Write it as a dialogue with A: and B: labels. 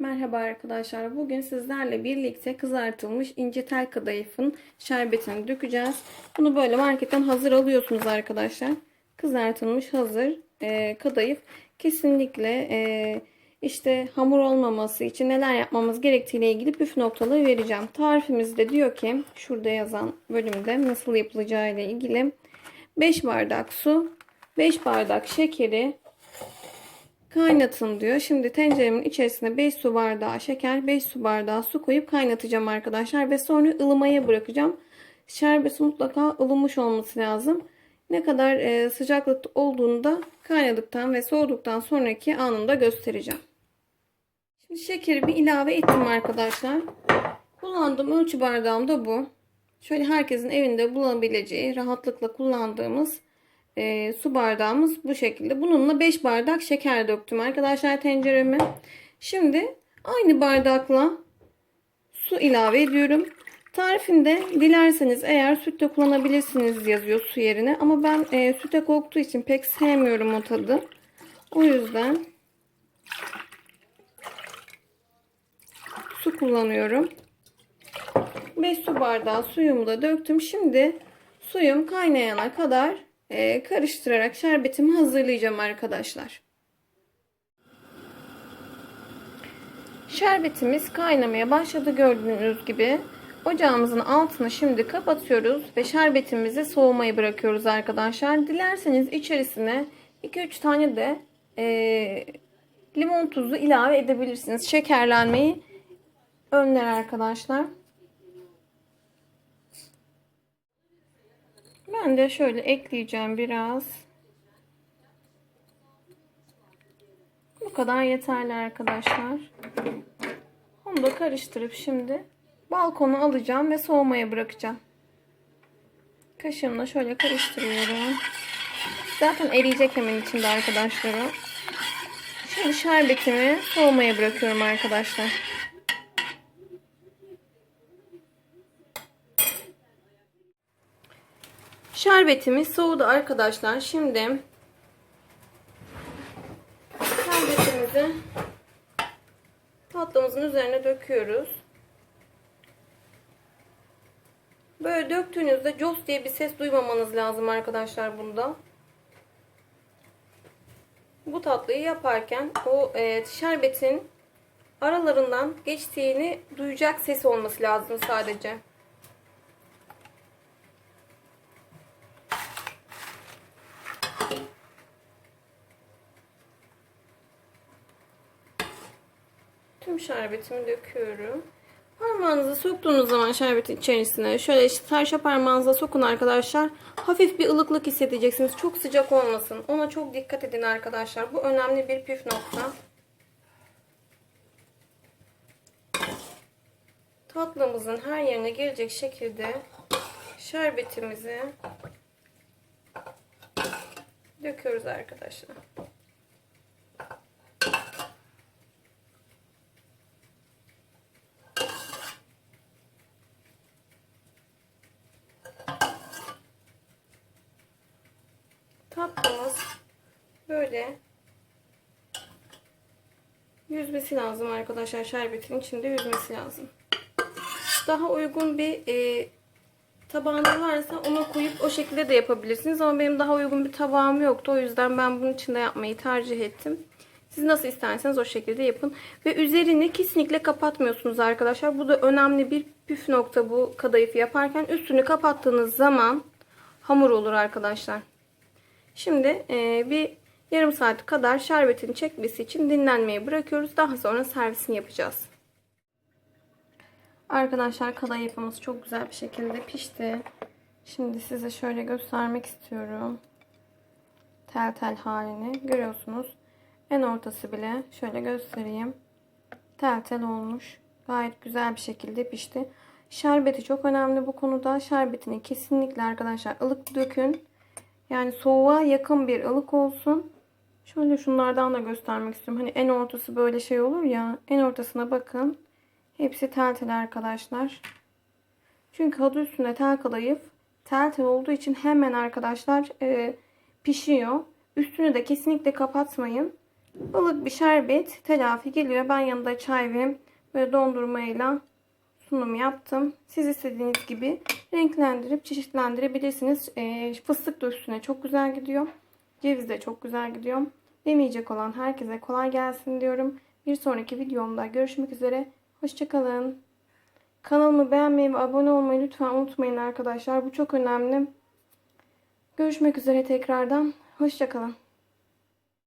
A: Merhaba arkadaşlar. Bugün sizlerle birlikte kızartılmış ince tel kadayıfın şerbetini dökeceğiz. Bunu böyle marketten hazır alıyorsunuz arkadaşlar. Kızartılmış hazır e, kadayıf. Kesinlikle e, işte hamur olmaması için neler yapmamız gerektiğiyle ilgili püf noktaları vereceğim. Tarifimizde diyor ki şurada yazan bölümde nasıl yapılacağı ile ilgili 5 bardak su, 5 bardak şekeri, Kaynatın diyor. Şimdi tenceremin içerisine 5 su bardağı şeker, 5 su bardağı su koyup kaynatacağım arkadaşlar. Ve sonra ılımaya bırakacağım. Şerbeti mutlaka ılımış olması lazım. Ne kadar e, sıcaklıkta olduğunu da kaynadıktan ve soğuduktan sonraki anında göstereceğim. Şimdi şekeri bir ilave ettim arkadaşlar. Kullandığım ölçü bardağım da bu. Şöyle herkesin evinde bulabileceği, rahatlıkla kullandığımız e, su bardağımız bu şekilde. Bununla 5 bardak şeker döktüm arkadaşlar tencereme. Şimdi aynı bardakla su ilave ediyorum. Tarifinde dilerseniz eğer süt de kullanabilirsiniz yazıyor su yerine. Ama ben e, süte koktuğu için pek sevmiyorum o tadı. O yüzden su kullanıyorum. 5 su bardağı suyumu da döktüm. Şimdi suyum kaynayana kadar e, karıştırarak şerbetimi hazırlayacağım arkadaşlar. Şerbetimiz kaynamaya başladı gördüğünüz gibi. Ocağımızın altını şimdi kapatıyoruz ve şerbetimizi soğumaya bırakıyoruz arkadaşlar. Dilerseniz içerisine 2-3 tane de e, limon tuzu ilave edebilirsiniz. Şekerlenmeyi önler arkadaşlar. Ben de şöyle ekleyeceğim biraz. Bu kadar yeterli arkadaşlar. Onu da karıştırıp şimdi balkona alacağım ve soğumaya bırakacağım. Kaşığımla şöyle karıştırıyorum. Zaten eriyecek hemen içinde arkadaşlar o. Şimdi şerbetimi soğumaya bırakıyorum arkadaşlar. Şerbetimiz soğudu arkadaşlar. Şimdi şerbetimizi tatlımızın üzerine döküyoruz. Böyle döktüğünüzde cos diye bir ses duymamanız lazım arkadaşlar bunda. Bu tatlıyı yaparken o e, şerbetin aralarından geçtiğini duyacak ses olması lazım sadece. Tüm şerbetimi döküyorum. Parmağınızı soktuğunuz zaman şerbetin içerisine şöyle serçe parmağınıza sokun arkadaşlar. Hafif bir ılıklık hissedeceksiniz. Çok sıcak olmasın. Ona çok dikkat edin arkadaşlar. Bu önemli bir püf nokta. Tatlımızın her yerine gelecek şekilde şerbetimizi döküyoruz arkadaşlar. Böyle yüzmesi lazım arkadaşlar. Şerbetin içinde yüzmesi lazım. Daha uygun bir e, tabağınız varsa ona koyup o şekilde de yapabilirsiniz. Ama benim daha uygun bir tabağım yoktu. O yüzden ben bunun içinde yapmayı tercih ettim. Siz nasıl isterseniz o şekilde yapın. Ve üzerini kesinlikle kapatmıyorsunuz arkadaşlar. Bu da önemli bir püf nokta bu kadayıfı yaparken. Üstünü kapattığınız zaman hamur olur arkadaşlar. Şimdi e, bir yarım saat kadar şerbetin çekmesi için dinlenmeye bırakıyoruz. Daha sonra servisini yapacağız. Arkadaşlar kadayıfımız çok güzel bir şekilde pişti. Şimdi size şöyle göstermek istiyorum. Tel tel halini görüyorsunuz. En ortası bile şöyle göstereyim. Tel tel olmuş. Gayet güzel bir şekilde pişti. Şerbeti çok önemli bu konuda. Şerbetini kesinlikle arkadaşlar ılık dökün. Yani soğuğa yakın bir ılık olsun. Şöyle şunlardan da göstermek istiyorum. Hani en ortası böyle şey olur ya. En ortasına bakın. Hepsi tel tel arkadaşlar. Çünkü adı üstünde tel kadayıf. Tel tel olduğu için hemen arkadaşlar e, pişiyor. Üstünü de kesinlikle kapatmayın. ılık bir şerbet telafi geliyor. Ben yanında çay ve böyle dondurmayla sunum yaptım. Siz istediğiniz gibi renklendirip çeşitlendirebilirsiniz. Ee, fıstık da üstüne çok güzel gidiyor. Ceviz de çok güzel gidiyor. Deneyecek olan herkese kolay gelsin diyorum. Bir sonraki videomda görüşmek üzere. Hoşçakalın. Kanalımı beğenmeyi ve abone olmayı lütfen unutmayın arkadaşlar. Bu çok önemli. Görüşmek üzere tekrardan. Hoşçakalın.